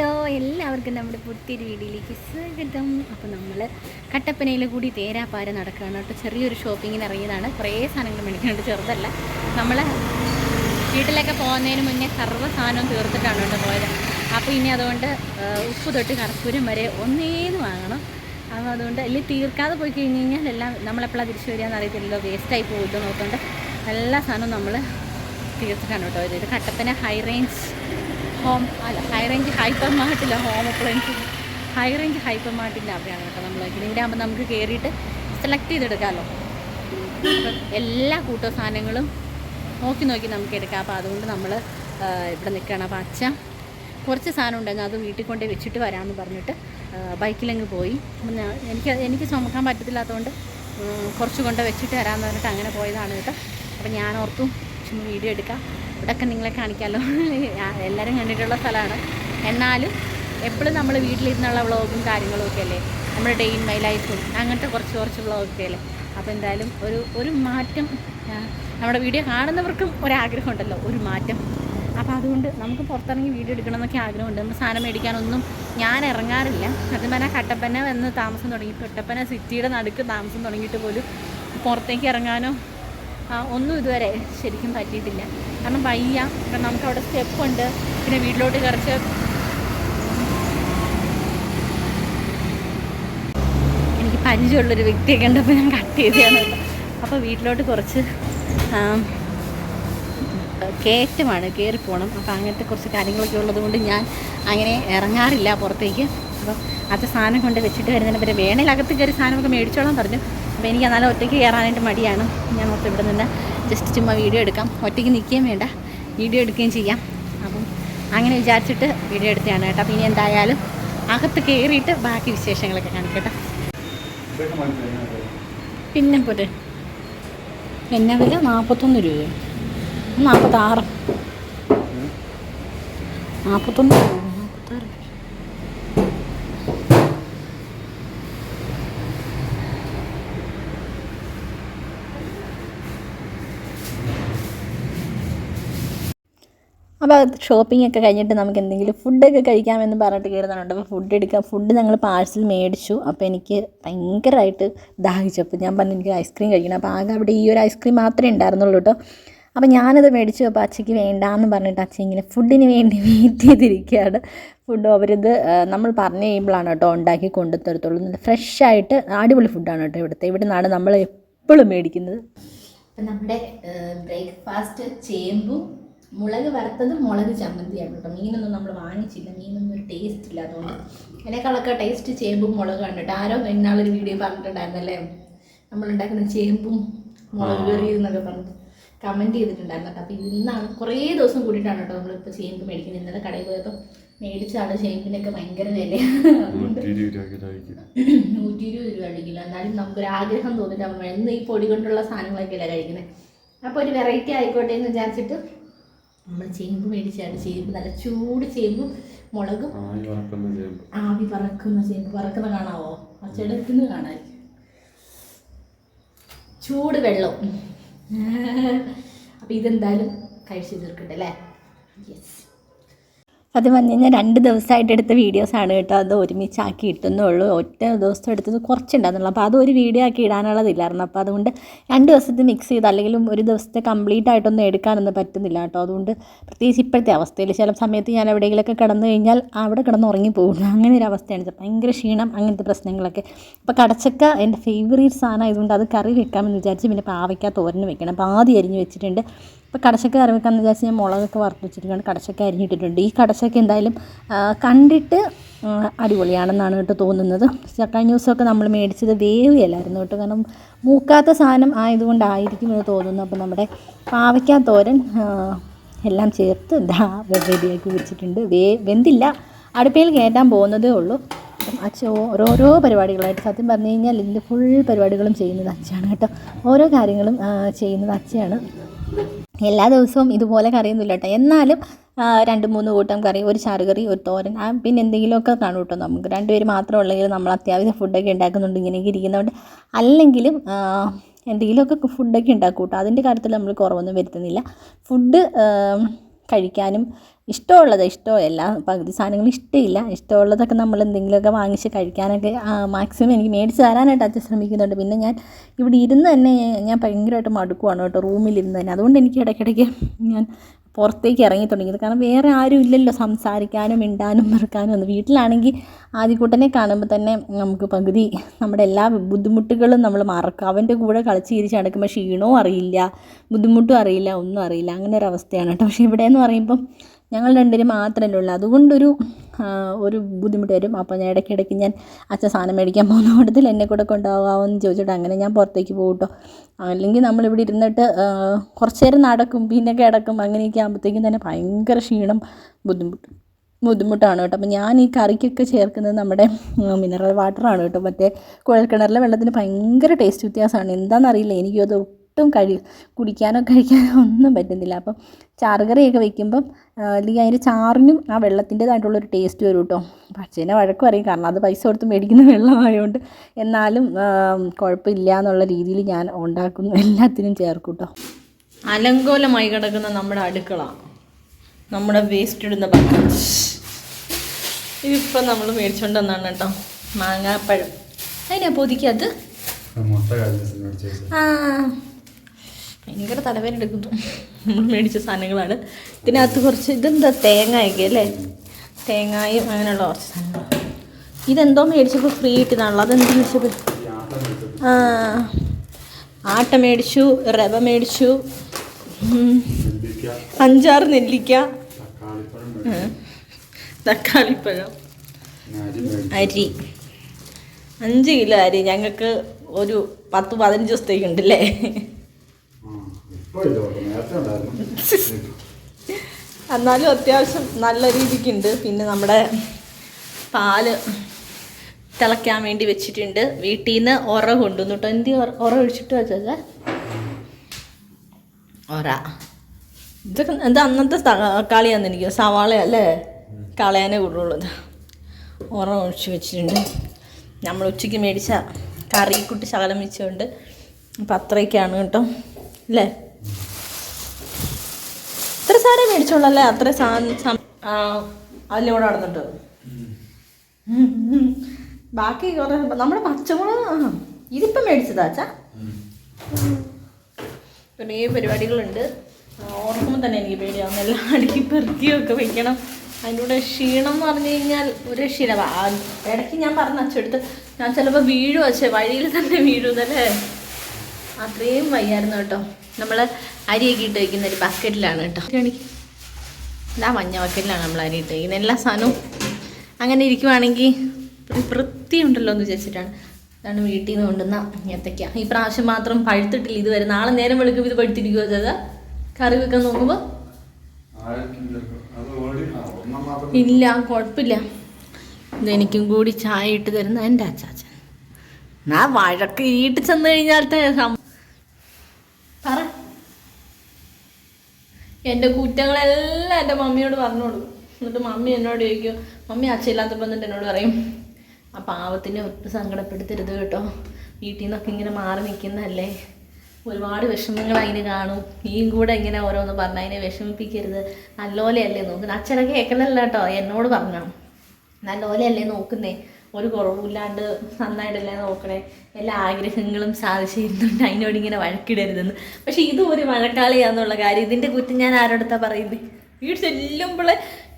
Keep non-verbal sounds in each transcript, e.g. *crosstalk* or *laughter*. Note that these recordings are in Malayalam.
ഹലോ എല്ലാവർക്കും നമ്മുടെ പുത്തിരി വീടിലേക്ക് സ്വാഗതം. അപ്പോൾ നമ്മൾ കട്ടപ്പനയിൽ കൂടി തേരാപ്പാര നടക്കുകയാണ് കേട്ടോ. ചെറിയൊരു ഷോപ്പിങ്ങിന് ഇറങ്ങിയതാണ്. കുറേ സാധനങ്ങൾ മേടിക്കുന്നുണ്ട് ചെറുതല്ല. നമ്മൾ വീട്ടിലൊക്കെ പോകുന്നതിന് മുന്നേ സർവ സാധനവും തീർത്തിട്ടാണ് കേട്ടോ പോയത്. അപ്പോൾ ഇനി അതുകൊണ്ട് ഉപ്പ് തൊട്ട് കർപ്പൂരം വരെ ഒന്നേന്ന് വാങ്ങണം. അപ്പോൾ അതുകൊണ്ട് അല്ലെങ്കിൽ തീർക്കാതെ പോയി കഴിഞ്ഞ് കഴിഞ്ഞാൽ എല്ലാം നമ്മളെപ്പോഴാണ് തിരിച്ചു വരികയെന്ന് അറിയത്തില്ലല്ലോ. വേസ്റ്റായി പോകുമല്ലോ നോക്കൊണ്ട്. എല്ലാ സാധനവും നമ്മൾ തീർത്തിട്ടാണ് കേട്ടോ ഇത് കട്ടപ്പന ഹൈ റേഞ്ച് ഹോം അല്ല high range hyper മാർട്ടില്ല home appliance high range hyper മാർട്ടിന്റെ അവിടെയാണ് കേട്ടോ നമ്മൾ നോക്കുന്നത് ഇവിടെ ആകുമ്പോൾ നമുക്ക് കയറിയിട്ട് സെലക്ട് ചെയ്തെടുക്കാമല്ലോ എല്ലാ കൂട്ടോ സാധനങ്ങളും നോക്കി നോക്കി നമുക്ക് എടുക്കാം. അപ്പോൾ അതുകൊണ്ട് നമ്മൾ ഇവിടെ നിൽക്കുകയാണ് അപ്പോൾ അച്ഛ കുറച്ച് സാധനം ഉണ്ടായിരുന്നു. അത് വീട്ടിൽ കൊണ്ട് വെച്ചിട്ട് വരാമെന്ന് പറഞ്ഞിട്ട് ബൈക്കിലങ്ങ് പോയി. എനിക്ക് എനിക്ക് ചുമക്കാൻ പറ്റത്തില്ലാത്തതുകൊണ്ട് കുറച്ച് കൊണ്ട് വെച്ചിട്ട് വരാമെന്ന് പറഞ്ഞിട്ട് അങ്ങനെ പോയതാണ് കേട്ടോ. അപ്പോൾ ഞാൻ ഓർത്തു വീഡിയോ എടുക്കാം. ഇവിടെയൊക്കെ നിങ്ങളെ കാണിക്കാമല്ലോ എല്ലാവരും കണ്ടിട്ടുള്ള സ്ഥലമാണ്. എന്നാലും എപ്പോഴും നമ്മൾ വീട്ടിലിരുന്നുള്ള വ്ളോഗും കാര്യങ്ങളും ഒക്കെ അല്ലേ? നമ്മുടെ ഡേ ഇൻ മൈ ലൈഫും അങ്ങനത്തെ കുറച്ച് കുറച്ച് വ്ളോഗൊക്കെ അല്ലേ? അപ്പോൾ എന്തായാലും ഒരു ഒരു മാറ്റം നമ്മുടെ വീഡിയോ കാണുന്നവർക്കും ഒരാഗ്രഹം ഉണ്ടല്ലോ ഒരു മാറ്റം. അപ്പോൾ അതുകൊണ്ട് നമുക്ക് പുറത്തിറങ്ങി വീഡിയോ എടുക്കണം എന്നൊക്കെ ആഗ്രഹമുണ്ട് നമ്മൾ സാധനം മേടിക്കാനൊന്നും ഞാൻ ഇറങ്ങാറില്ല. സത്യം പറഞ്ഞാൽ കട്ടപ്പന വന്ന് താമസം തുടങ്ങി കട്ടപ്പന സിറ്റിയുടെ നടുക്ക് താമസം തുടങ്ങിയിട്ട് പോലും പുറത്തേക്ക് ഇറങ്ങാനോ ഒന്നും ഇതുവരെ ശരിക്കും പറ്റിയിട്ടില്ല. കാരണം വയ്യ. കാരണം അവിടെ സ്റ്റെപ്പുണ്ട് പിന്നെ വീട്ടിലോട്ട് കുറച്ച് എനിക്ക് പരിചയമുള്ളൊരു വ്യക്തിയെ കണ്ടപ്പോൾ ഞാൻ കട്ട് ചെയ്തതാണ് അപ്പോൾ വീട്ടിലോട്ട് കുറച്ച് കയറ്റമാണ്. കയറി പോകണം അപ്പോൾ അങ്ങനത്തെ കുറച്ച് കാര്യങ്ങളൊക്കെ ഉള്ളതുകൊണ്ട് ഞാൻ അങ്ങനെ ഇറങ്ങാറില്ല പുറത്തേക്ക്. അപ്പം അത് സാധനം കൊണ്ട് വെച്ചിട്ട് വരുന്നതിന് പിന്നെ വേണേൽ അകത്ത് കയറി സാധനമൊക്കെ മേടിച്ചോളാൻ പറഞ്ഞു. അപ്പോൾ എനിക്ക് എന്നാലും ഒറ്റയ്ക്ക് കയറാനായിട്ട് മടിയാണ്. ഞാൻ ഓർത്ത് ഇവിടെ നിന്ന് ജസ്റ്റ് ചുമ്മാ വീഡിയോ എടുക്കാം. ഒറ്റയ്ക്ക് നിൽക്കുകയും വേണ്ട. വീഡിയോ എടുക്കുകയും ചെയ്യാം. അപ്പം അങ്ങനെ വിചാരിച്ചിട്ട് വീഡിയോ എടുത്തതാണ് കേട്ടോ. അപ്പം ഇനി എന്തായാലും അകത്ത് കയറിയിട്ട് ബാക്കി വിശേഷങ്ങളൊക്കെ കാണിക്കട്ടെ പിന്നെ പോരെ. എന്നെ വില നാൽപ്പത്തൊന്ന് രൂപയോ? നാൽപ്പത്താറ് നാൽപ്പത്തൊന്ന് രൂപ നാൽപ്പത്താറ് അപ്പോൾ ഷോപ്പിംഗ് ഒക്കെ കഴിഞ്ഞിട്ട് നമുക്ക് എന്തെങ്കിലും ഫുഡൊക്കെ കഴിക്കാമെന്ന് പറഞ്ഞിട്ട് കയറുന്നുണ്ട് അപ്പോൾ ഫുഡ് എടുക്കാം. ഫുഡ് ഞങ്ങൾ പാഴ്സൽ മേടിച്ചു. അപ്പോൾ എനിക്ക് ഭയങ്കരമായിട്ട് ദാഹിച്ചു. അപ്പോൾ ഞാൻ പറഞ്ഞു എനിക്ക് ഐസ്ക്രീം കഴിക്കണം. അപ്പോൾ ആകെ അവിടെ ഈ ഒരു ഐസ്ക്രീം മാത്രമേ ഉണ്ടായിരുന്നുള്ളൂ കേട്ടോ. അപ്പോൾ ഞാനത് മേടിച്ചു. അപ്പോൾ അച്ഛയ്ക്ക് വേണ്ടാന്ന് പറഞ്ഞിട്ട് അച്ഛൻ ഇങ്ങനെ ഫുഡിന് വേണ്ടി *laughs* വെയിറ്റ് ചെയ്തിരിക്കുകയാണ്. ഫുഡ് അവരിത് നമ്മൾ പറഞ്ഞു കഴിയുമ്പോഴാണ് കേട്ടോ ഉണ്ടാക്കി കൊണ്ടു തരത്തുള്ളൂ നല്ല ഫ്രഷ് ആയിട്ട് അടിപൊളി ഫുഡാണ് കേട്ടോ ഇവിടുത്തെ. ഇവിടെ നിന്നാണ് നമ്മൾ എപ്പോഴും മേടിക്കുന്നത്. അപ്പം നമ്മുടെ ബ്രേക്ക്ഫാസ്റ്റ് ചേമ്പും മുളക് വറുത്തത് മുളക് ചമ്മന്തിയാണ് കേട്ടോ. മീനൊന്നും നമ്മൾ വാങ്ങിച്ചില്ല. മീനൊന്നും ഒരു ടേസ്റ്റ് ഇല്ല അതുകൊണ്ട്. അതിനേക്കാളൊക്കെ ടേസ്റ്റ് ചേമ്പും മുളകും കേട്ടോ. ആരോ ഇന്നാളൊരു വീഡിയോ പറഞ്ഞിട്ടുണ്ടായിരുന്നല്ലേ? നമ്മളുണ്ടാക്കുന്ന ചേമ്പും മുളക് കറി എന്നൊക്കെ പറഞ്ഞിട്ട് കമന്റ് ചെയ്തിട്ടുണ്ടായിരുന്നു കേട്ടോ. അപ്പോൾ ഇന്നാണ് കുറേ ദിവസം കൂടിയിട്ടാണ് കേട്ടോ നമ്മളിപ്പോൾ ചേമ്പ് മേടിക്കുന്നത്. ഇന്നലെ കടയിൽ പോയപ്പോൾ മേടിച്ചാണ് ചേമ്പിനൊക്കെ ഭയങ്കര വിലയാണ്. അതുകൊണ്ട് നൂറ്റി ഇരുപത് രൂപ കഴിക്കില്ല. എന്നാലും നമുക്കൊരു ആഗ്രഹം തോന്നിയിട്ട് നമ്മൾ എന്ന് ഈ പൊടി കൊണ്ടുള്ള സാധനങ്ങളൊക്കെയല്ല കഴിക്കുന്നത് അപ്പോൾ ഒരു വെറൈറ്റി ആയിക്കോട്ടെ എന്ന് വിചാരിച്ചിട്ട് നമ്മൾ ചേമ്പ് മേടിച്ചാണ് ചേമ്പ് നല്ല ചൂട് ചേമ്പും മുളകും ആവി പറക്കുന്ന ചേമ്പ്. പറക്കുന്ന കാണാവോ? ആ ചെടുക്കുന്ന കാണാൻ ചൂട് വെള്ളം. *laughs* അപ്പം ഇതെന്തായാലും കഴിച്ചു തീർക്കട്ടെ അല്ലേ? യെസ് സത്യം പറഞ്ഞു കഴിഞ്ഞാൽ രണ്ട് ദിവസമായിട്ട് എടുത്ത വീഡിയോസാണ് കേട്ടോ. അത് ഒരുമിച്ചാക്കി ഇട്ടുന്നേ ഉള്ളൂ ഒറ്റ ദിവസം എടുത്തത് കുറച്ചുണ്ടായിരുന്നുള്ളൂ. അപ്പോൾ അത് ഒരു വീഡിയോ ആക്കി ഇടാനുള്ളതില്ലായിരുന്നു. അപ്പോൾ അതുകൊണ്ട് രണ്ട് ദിവസത്തെ മിക്സ് ചെയ്ത് അല്ലെങ്കിൽ ഒരു ദിവസത്തെ കംപ്ലീറ്റ് ആയിട്ടൊന്നും എടുക്കാനൊന്നും പറ്റുന്നില്ല കേട്ടോ. അതുകൊണ്ട് പ്രത്യേകിച്ച് ഇപ്പോഴത്തെ അവസ്ഥയിൽ ചില സമയത്ത് ഞാൻ എവിടെയെങ്കിലുമൊക്കെ കിടന്നു കഴിഞ്ഞാൽ അവിടെ കിടന്ന് ഉറങ്ങിപ്പോകുന്നു അങ്ങനെ ഒരു അവസ്ഥയാണ്. ഭയങ്കര ക്ഷീണം അങ്ങനത്തെ പ്രശ്നങ്ങളൊക്കെ. അപ്പോൾ കടച്ചക്ക എന്റെ ഫേവറേറ്റ് സാധനം ആയതുകൊണ്ട് അത് കറി വെക്കാമെന്ന് വിചാരിച്ച് പിന്നെ പാവയ്ക്ക തോരൻ വെക്കണം. അപ്പോൾ ആദ്യം അരിഞ്ഞ് വെച്ചിട്ടുണ്ട്. ഇപ്പോൾ കടച്ചക്ക കറി വിചാരിച്ച് ഞാൻ മുളകൊക്കെ വറുത്ത് വെച്ചിരിക്കുകയാണ്. അരിഞ്ഞിട്ടിട്ടുണ്ട് ഈ കടച്ചക്ക എന്തായാലും കണ്ടിട്ട് അടിപൊളിയാണെന്നാണ് കേട്ടോ തോന്നുന്നത്. കഴിഞ്ഞ ദിവസമൊക്കെ നമ്മൾ മേടിച്ചത് വേവിയല്ലായിരുന്നു കേട്ടോ. കാരണം മൂക്കാത്ത സാധനം ആയതുകൊണ്ടായിരിക്കും എന്ന് തോന്നുന്നു. അപ്പോൾ നമ്മുടെ പാവയ്ക്ക തോരൻ എല്ലാം ചേർത്ത് ദാ റെഡിയാക്കി വെച്ചിട്ടുണ്ട്. വേ വെന്തില്ല. അടുപ്പയിൽ കയറ്റാൻ പോകുന്നതേ ഉള്ളൂ. അച്ഛൻ ഓരോരോ പരിപാടികളായിട്ട് സത്യം പറഞ്ഞു കഴിഞ്ഞാൽ ഇതിന്റെ ഫുൾ പരിപാടികളും ചെയ്യുന്നത് അച്ഛയാണ് കേട്ടോ. ഓരോ കാര്യങ്ങളും ചെയ്യുന്നത് അച്ഛയാണ് എല്ലാ ദിവസവും ഇതുപോലെ കറിയൊന്നുമില്ല കേട്ടോ. എന്നാലും രണ്ട് മൂന്ന് കൂട്ടം കറി ഒരു ചാറുകറി ഒരു തോരൻ ആ, പിന്നെ എന്തെങ്കിലുമൊക്കെ കാണും കേട്ടോ നമുക്ക്. രണ്ടുപേർ മാത്രം ഉള്ളെങ്കിൽ നമ്മൾ അത്യാവശ്യം ഫുഡൊക്കെ ഉണ്ടാക്കുന്നുണ്ട് ഇങ്ങനെയൊക്കെ ഇരിക്കുന്നതുകൊണ്ട്. അല്ലെങ്കിലും എന്തെങ്കിലുമൊക്കെ ഫുഡൊക്കെ ഉണ്ടാക്കും കേട്ടോ. അതിന്റെ കാര്യത്തിൽ നമ്മൾ കുറവൊന്നും വരുത്തുന്നില്ല. ഫുഡ് കഴിക്കാനും ഇഷ്ടമുള്ളത് ഇഷ്ടം എല്ലാ പകുതി സാധനങ്ങളും ഇഷ്ടമില്ല. ഇഷ്ടമുള്ളതൊക്കെ നമ്മൾ എന്തെങ്കിലുമൊക്കെ വാങ്ങിച്ച് കഴിക്കാനൊക്കെ മാക്സിമം എനിക്ക് മേടിച്ച് തരാനായിട്ട് അച്ഛൻ ശ്രമിക്കുന്നുണ്ട്. പിന്നെ ഞാൻ ഇവിടെ ഇരുന്ന് തന്നെ ഞാൻ ഭയങ്കരമായിട്ട് മടുക്കുവാണ് കേട്ടോ റൂമിലിരുന്ന് തന്നെ. അതുകൊണ്ട് എനിക്ക് ഇടയ്ക്കിടയ്ക്ക് ഞാൻ പുറത്തേക്ക് ഇറങ്ങി തുടങ്ങിയത്. കാരണം വേറെ ആരും ഇല്ലല്ലോ സംസാരിക്കാനും മിണ്ടാനും നിറക്കാനും ഒന്നും. വീട്ടിലാണെങ്കിൽ ആദ്യക്കൂട്ടനെ കാണുമ്പോൾ തന്നെ നമുക്ക് പകുതി നമ്മുടെ എല്ലാ ബുദ്ധിമുട്ടുകളും നമ്മൾ മറക്കും. അവന്റെ കൂടെ കളിച്ച് ചിരിച്ച് നടക്കുമ്പോൾ ക്ഷീണവും അറിയില്ല ബുദ്ധിമുട്ടും അറിയില്ല ഒന്നും അറിയില്ല. അങ്ങനെ ഒരു അവസ്ഥയാണ് കേട്ടോ. പക്ഷേ ഇവിടെ എന്ന് പറയുമ്പം ഞങ്ങൾ രണ്ടുപേരും മാത്രമല്ലേ ഉള്ളൂ. അതുകൊണ്ടൊരു ഒരു ബുദ്ധിമുട്ട് വരും. അപ്പോൾ ഞാൻ ഇടയ്ക്കിടയ്ക്ക് ഞാൻ അച്ഛൻ സാധനം മേടിക്കാൻ പോകുന്ന കൂട്ടത്തിൽ എന്നെ കൂടെ കൊണ്ടുപോകാമോ എന്ന് ചോദിച്ചിട്ട് അങ്ങനെ ഞാൻ പുറത്തേക്ക് പോകും കേട്ടോ. അല്ലെങ്കിൽ നമ്മളിവിടെ ഇരുന്നിട്ട് കുറച്ച് നേരം നടക്കും പിന്നെ കിടക്കും അങ്ങനെയൊക്കെ ആകുമ്പോഴത്തേക്കും തന്നെ ഭയങ്കര ക്ഷീണം ബുദ്ധിമുട്ട് ബുദ്ധിമുട്ടാണ് കേട്ടോ. അപ്പോൾ ഞാൻ ഈ കറിക്കൊക്കെ ചേർക്കുന്നത് നമ്മുടെ മിനറൽ വാട്ടറാണ് കേട്ടോ. മറ്റേ കുഴൽക്കിണറിലെ വെള്ളത്തിന് ഭയങ്കര ടേസ്റ്റ് വ്യത്യാസമാണ്. എന്താണെന്നറിയില്ല. എനിക്കത് ഒട്ടും കഴി കുടിക്കാനോ കഴിക്കാനോ ഒന്നും പറ്റുന്നില്ല. അപ്പം ചാറുകറിയൊക്കെ വെക്കുമ്പം അല്ലെങ്കിൽ അതിന്റെ ചാറിനും ആ വെള്ളത്തിന്റേതായിട്ടുള്ളൊരു ടേസ്റ്റ് വരും കേട്ടോ പക്ഷേനെ വഴക്ക് പറയും കാരണം അത് പൈസ കൊടുത്ത് മേടിക്കുന്ന വെള്ളമായതുകൊണ്ട് എന്നാലും കുഴപ്പമില്ല എന്നുള്ള രീതിയിൽ ഞാൻ ഉണ്ടാക്കുന്നു. എല്ലാത്തിനും ചേർക്കും കേട്ടോ അലങ്കോലമായി കിടക്കുന്ന നമ്മുടെ അടുക്കള. നമ്മുടെ വേസ്റ്റ് ഇടുന്ന ബക്കറ്റ് ഇതിപ്പോൾ നമ്മൾ മേടിച്ചുകൊണ്ട് വന്നാണ് കേട്ടോ മാങ്ങാപ്പഴം. അതിനാ പൊതിക്കത്. ആ. ഭയങ്കര തലവേദന എടുക്കുന്നു. നമ്മൾ മേടിച്ച സാധനങ്ങളാണ്. ഇതിനകത്ത് കുറച്ച് ഇതെന്താ? തേങ്ങയൊക്കെ അല്ലേ? തേങ്ങായും അങ്ങനെയുള്ള കുറച്ച് സാധനങ്ങൾ. ഇതെന്തോ മേടിച്ചപ്പോൾ ഫ്രീ കിട്ടിയതാണല്ലോ. അതെന്ത് മേടിച്ചത്. ആ ആട്ട മേടിച്ചു റവ മേടിച്ചു അഞ്ചാറ് നെല്ലിക്ക. തക്കാളിപ്പഴം അരി. അഞ്ച് കിലോ അരി. ഞങ്ങൾക്ക് ഒരു പത്ത് പതിനഞ്ച് ദിവസത്തേക്കുണ്ടല്ലേ ആ, ഇപ്പൊ ഇല്ല കേട്ടോ. നേരത്തെ ഉണ്ടായിരുന്നു. *laughs* എന്നാലും അത്യാവശ്യം നല്ല രീതിക്ക് ഉണ്ട് പിന്നെ നമ്മുടെ പാൽ തിളയ്ക്കാൻ വേണ്ടി വെച്ചിട്ടുണ്ട്. വീട്ടിൽ നിന്ന് ഒറ കൊണ്ടുവന്നു കേട്ടോ എന്തി ഒറ? ഒഴിച്ചിട്ട് വെച്ചത് ഒറ. ഇതൊക്കെ എന്താ അന്നത്തെ കളിയാന്ന് എനിക്ക് സവാള അല്ലേ? കളയാനേ കൂടുള്ളത് ഒറ ഒഴിച്ച് വെച്ചിട്ടുണ്ട്. നമ്മൾ ഉച്ചയ്ക്ക് മേടിച്ച കറിക്കുട്ടി കുട്ടി ശകലം വെച്ചുകൊണ്ട് അപ്പം അത്രയൊക്കെയാണ് കേട്ടോ. അല്ലേ? സാധനം മേടിച്ചോളല്ലേ? അത്ര അതിലൂടെ നടന്നിട്ട്. ബാക്കി കുറേ നമ്മുടെ പച്ചമുളക് ഇതിപ്പം മേടിച്ചതാ അച്ഛാ. കുറേ പരിപാടികളുണ്ട്. ഓർക്കുമ്പോൾ തന്നെ എനിക്ക് പേടിയാവും എല്ലാം അടുക്കി പെറുക്കിയൊക്കെ വെക്കണം. അതിന്റെ കൂടെ ക്ഷീണം എന്ന് പറഞ്ഞു കഴിഞ്ഞാൽ ഒരു ക്ഷീണം ഇടയ്ക്ക് ഞാൻ പറഞ്ഞ അച്ചെടുത്ത് ഞാൻ ചിലപ്പോൾ വീഴും അച്ഛേ. വഴിയിൽ തന്നെ വീഴുതല്ലേ അത്രയും വയ്യായിരുന്നു കേട്ടോ. നമ്മൾ അരിയൊക്കെ ഇട്ട് വയ്ക്കുന്ന ഒരു ബക്കറ്റിലാണ് കേട്ടോ. കാണിക്ക്. ഇതാ മഞ്ഞ ബക്കറ്റിലാണ് നമ്മൾ അരി ഇട്ട് വയ്ക്കുന്നത് എല്ലാ സാധനവും അങ്ങനെ ഇരിക്കുവാണെങ്കിൽ വൃത്തി വൃത്തിയുണ്ടല്ലോ എന്ന് വിചാരിച്ചിട്ടാണ്. അതാണ് വീട്ടിൽ നിന്ന് കൊണ്ടുവന്ന ഏത്തയ്ക്ക ഈ പ്രാവശ്യം മാത്രം പഴുത്തിട്ടില്ല. ഇതുവരെ നാളെ നേരം വെളുക്കും ഇത് പഴുത്തിരിക്കുമോ ചേട്ടാ? കറി വെക്കാൻ നോക്കുമ്പോൾ ഇല്ല കുഴപ്പമില്ല ഇതെനിക്കും കൂടി ചായ ഇട്ട് തരുന്ന എന്റെ അച്ചാച്ചൻ. എന്നാ വഴക്ക് വീട്ടിൽ ചെന്ന് കഴിഞ്ഞാലത്തെ എന്റെ കുറ്റങ്ങളെല്ലാം എന്റെ മമ്മിയോട് പറഞ്ഞോളൂ. എന്നിട്ട് മമ്മി എന്നോട് ചോദിക്കും മമ്മി അച്ഛയില്ലാത്തപ്പോൾ എന്നിട്ട് എന്നോട് പറയും? ആ പാവത്തിനെ ഒട്ടും സങ്കടപ്പെടുത്തരുത് കേട്ടോ. വീട്ടിൽ നിന്നൊക്കെ ഇങ്ങനെ മാറി നിൽക്കുന്നതല്ലേ? ഒരുപാട് വിഷമങ്ങൾ അതിന് കാണും. നീയും കൂടെ ഇങ്ങനെ ഓരോന്ന് പറഞ്ഞ് അതിനെ വിഷമിപ്പിക്കരുത്. നല്ലോലെയല്ലേ നോക്കുന്നത് അച്ഛനൊക്കെ കേൾക്കണല്ലോ കേട്ടോ. എന്നോട് പറഞ്ഞു. നല്ലോലെയല്ലേ നോക്കുന്നേ? ഒരു കുറവുമില്ലാണ്ട് നന്നായിട്ടല്ലേ നോക്കണേ. എല്ലാ ആഗ്രഹങ്ങളും സാധിച്ചിരുന്നുണ്ട്. അതിനോട് ഇങ്ങനെ വഴക്കിടരുതെന്ന്. പക്ഷെ ഇതും ഒരു വഴക്കാളിയാന്നുള്ള കാര്യം. ഇതിന്റെ കുറ്റം ഞാൻ ആരോടത്താ പറയുന്നത് വീട് ചെല്ലുമ്പോൾ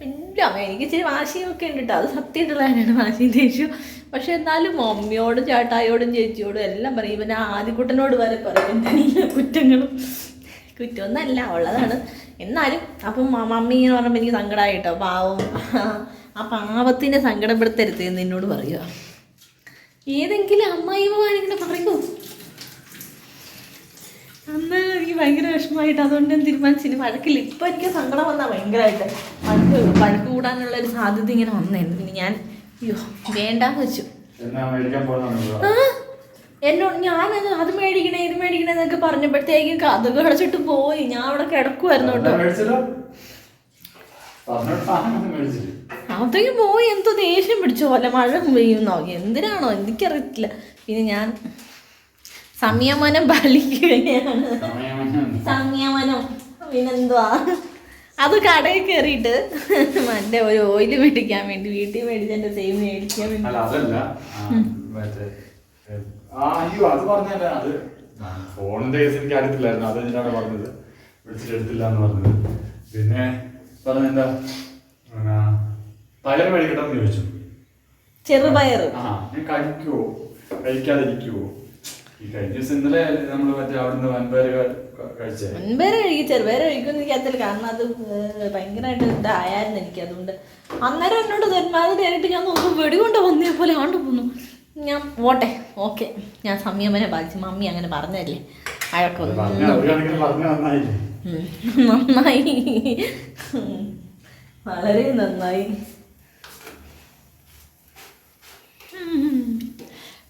എല്ലാം എനിക്ക് ഇച്ചിരി വാശിയൊക്കെ ഉണ്ട് കേട്ടോ അത് സത്യമായിട്ടുള്ള കാര്യമാണ്. വാശിയും ചേച്ചു പക്ഷെ എന്നാലും മമ്മിയോടും ചേട്ടായോടും ചേച്ചിയോടും എല്ലാം പറയും. പിന്നെ ആദ്യക്കുട്ടനോട് വരെ പറയും. കുറ്റങ്ങളും. കുറ്റമൊന്നല്ല ഉള്ളതാണ്. എന്നാലും അപ്പം മമ്മി ഇങ്ങനെ പറഞ്ഞപ്പോൾ എനിക്ക് സങ്കടമായിട്ടോ പാവം. ആ പാവത്തിനെ സങ്കടപ്പെടുത്തരുത് എന്ന് എന്നോട് പറയുക. ഏതെങ്കിലും അമ്മായിമാരിങ്ങനെ പറയൂ. അന്ന് എനിക്ക് ഭയങ്കര വിഷമമായിട്ട് അതുകൊണ്ട് ഞാൻ തീരുമാനിച്ചിന് വഴക്കില്ല. ഇപ്പം എനിക്ക് സങ്കടം വന്നാൽ ഭയങ്കരമായിട്ട് വഴക്ക് വഴക്ക് കൂടാനുള്ള ഒരു സാധ്യത ഇങ്ങനെ വന്നായിരുന്നു ഞാൻ അയ്യോ വേണ്ടാന്ന് വെച്ചു. ആ എന്നോട് ഞാനത് അത് മേടിക്കണേ ഇത് മേടിക്കണേ എന്നൊക്കെ പറഞ്ഞപ്പോഴത്തേക്കും കഥകൾ അടച്ചിട്ട് പോയി. ഞാൻ അവിടെ കിടക്കുമായിരുന്നു കേട്ടോ. അതൊക്കെ പോയി. എന്തോ ദേഷ്യം പിടിച്ചു. പോലെ മഴ പെയ്യുന്നോ? എന്തിനാണോ? എനിക്കറിയത്തില്ല. പിന്നെ ഞാൻ സംയമനം പാലിക്കുകയാണ്. സംയമനം പിന്നെന്തുവാ? അത് കടയിൽ കയറിയിട്ട് എന്റെ ഒരു ഓയിൽ മേടിക്കാൻ വേണ്ടി വീട്ടിൽ മേടിച്ച് എന്റെ സെയിം മേടിക്കാൻ വേണ്ടി ഫോണിന്റെ കേസ് എനിക്ക് അറിയത്തില്ലായിരുന്നു. അത് പറഞ്ഞത്. വിളിച്ചിട്ട് എടുത്തില്ല എന്ന് പറഞ്ഞത്. പിന്നെ പറഞ്ഞ എന്താ പിന്നെ, പയർ കഴിക്കട്ടെന്ന് ചോദിച്ചു. ചെറുപയർ ആ ഞാൻ കഴിക്കുവോ? കഴിക്കാതിരിക്കുവോ? ഈ കഴിഞ്ഞ ദിവസം ഇന്നലെ നമ്മൾ മറ്റേ അവിടുന്ന് വൻപയർ കഴിച്ചേ. മുൻപേരെ കഴിക്കും ചെറുപേരെ കഴിക്കുമെന്ന് എനിക്കത്തില്ല കാരണം അത് ഏർ ഭയങ്കരമായിട്ട് ഇതായായിരുന്നു എനിക്ക്. അതുകൊണ്ട് അന്നേരം എന്നോട് നെന്മാതിരി ആയിട്ട് ഞാൻ നോക്കും വെടികൊണ്ട് വന്നേ പോലെ ആണ്ട് പോന്നു. ഞാൻ പോട്ടെ. ഓക്കെ. ഞാൻ സംയമനെ ബാധിച്ചു മമ്മി അങ്ങനെ പറഞ്ഞല്ലേ അഴക്കൊന്നും. നന്നായി. വളരെ നന്നായി.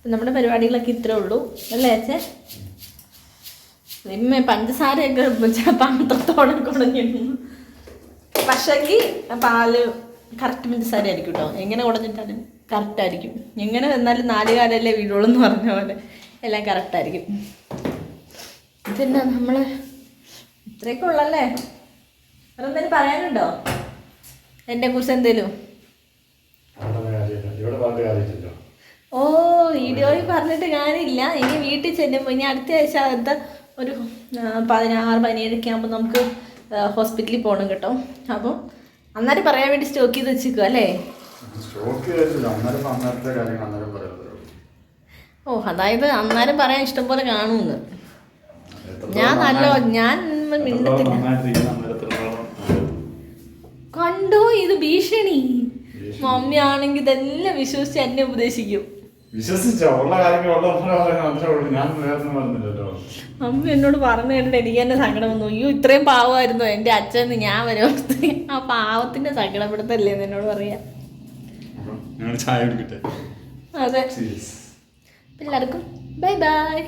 നമ്മുടെ പരിപാടികളൊക്കെ ഇത്രേ ഉള്ളൂ. അല്ലേ അച്ഛേ? ഇമ്മ പഞ്ചസാരയൊക്കെ പാത്രത്തോടെ കുടഞ്ഞിരുന്നു. പക്ഷെങ്കിൽ പാൽ കറക്റ്റ് പഞ്ചസാര ആയിരിക്കും കേട്ടോ എങ്ങനെ കുടഞ്ഞിട്ടാലും കറക്റ്റ് ആയിരിക്കും. എങ്ങനെ വന്നാലും നാല് കാലല്ലേ വീടുള്ളൂ പറഞ്ഞ പോലെ എല്ലാം കറക്റ്റ് ആയിരിക്കും. പിന്നെ നമ്മൾ ഇത്രയൊക്കെ ഉള്ളല്ലേ? വേറെ എന്തെങ്കിലും പറയാനുണ്ടോ? എന്നെ കുറിച്ച് എന്തേലും? ഓ വീഡിയോയിൽ പറഞ്ഞിട്ട് കാര്യമില്ല. ഇനി വീട്ടിൽ ചെല്ലുമ്പോൾ ഇനി അടുത്ത ആഴ്ച എന്താ ഒരു പതിനാറ് പതിനേഴൊക്കെ ആകുമ്പോൾ നമുക്ക് ഹോസ്പിറ്റലിൽ പോകണം കേട്ടോ. അപ്പം അന്നേരം പറയാൻ വേണ്ടി സ്റ്റോക്ക് ചെയ്ത് വെച്ചിരിക്കുക അല്ലേ? ഓ അതായത് അന്നേരം പറയാൻ ഇഷ്ടം പോലെ കാണുമെന്ന് ഞാൻ നല്ല ഞാൻ. കണ്ടോ ഇത് ഭീഷണി? ഭീഷണി. മമ്മി ആണെങ്കിൽ ഇതെല്ലാം വിശ്വസിച്ച് എന്നെ ഉപദേശിക്കും. വിശ്വസിച്ചോ? ഉള്ള കാര്യങ്ങൾ ഉള്ള പറയുന്നത് അത്രേ ഉള്ളൂ. ഞാൻ പറഞ്ഞില്ലല്ലോ അമ്മ എന്നോട് പറഞ്ഞു കേട്ടിട്ട് എനിക്ക് തന്നെ സങ്കടം വന്നു. അയ്യോ ഇത്രയും പാവമായിരുന്നു. എന്റെ അച്ഛൻ ഞാൻ വരെ ആ പാവത്തിന്റെ സങ്കടപ്പെടുത്തല്ലേ എന്ന് എന്നോട് പറയാ. ചായ കുടിക്കട്ടെ? അതെ. പിള്ളേർക്കും എല്ലാവർക്കും ബൈ ബൈ.